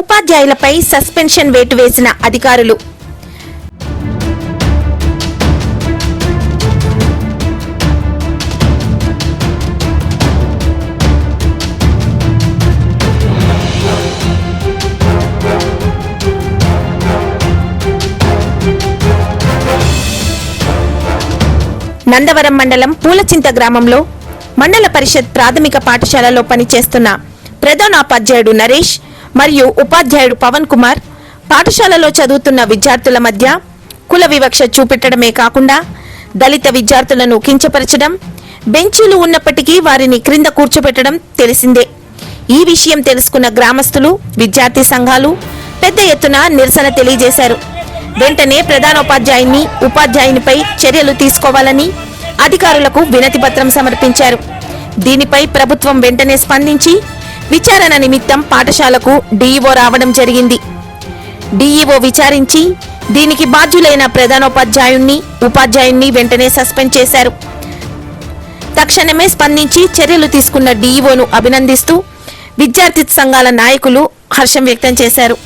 ఉపాధ్యాయులపై suspension వేటు వేసిన అధికారులు. నందవరం మండలం పూలచింత గ్రామంలో మండల పరిషత్ ప్రాథమిక పాఠశాలలో పనిచేస్తున్న ప్రధానోపాధ్యాయుడు నరేష్ మరియు ఉపాధ్యాయుడు పవన్ కుమార్ పాఠశాలలో చదువుతున్న విద్యార్థుల మధ్య కుల వివక్ష చూపెట్టడమే కాకుండా దళిత విద్యార్థులను కించపరచడం బెంచీలు ఉన్నప్పటికీ వారిని క్రింద కూర్చోబెట్టడం తెలిసిందే. ఈ విషయం తెలుసుకున్న గ్రామస్తులు విద్యార్థి సంఘాలు పెద్ద ఎత్తున నిరసన తెలియజేశారు. వెంటనే ప్రధానోపాధ్యాయుని ఉపాధ్యాయునిపై చర్యలు తీసుకోవాలని అధికారులకు వినతిపత్రం సమర్పించారు. దీనిపై ప్రభుత్వం వెంటనే స్పందించి విచారణ నిమిత్తం పాఠశాలకు డీఈఓ రావడం జరిగింది. డీఈఓ విచారించి దీనికి బాధ్యులైన ప్రధానోపాధ్యాయుణ్ణి ఉపాధ్యాయుణ్ణి వెంటనే సస్పెండ్ చేశారు. తక్షణమే స్పందించి చర్యలు తీసుకున్న డీఈఓను అభినందిస్తూ విద్యార్థి సంఘాల నాయకులు హర్షం వ్యక్తం చేశారు.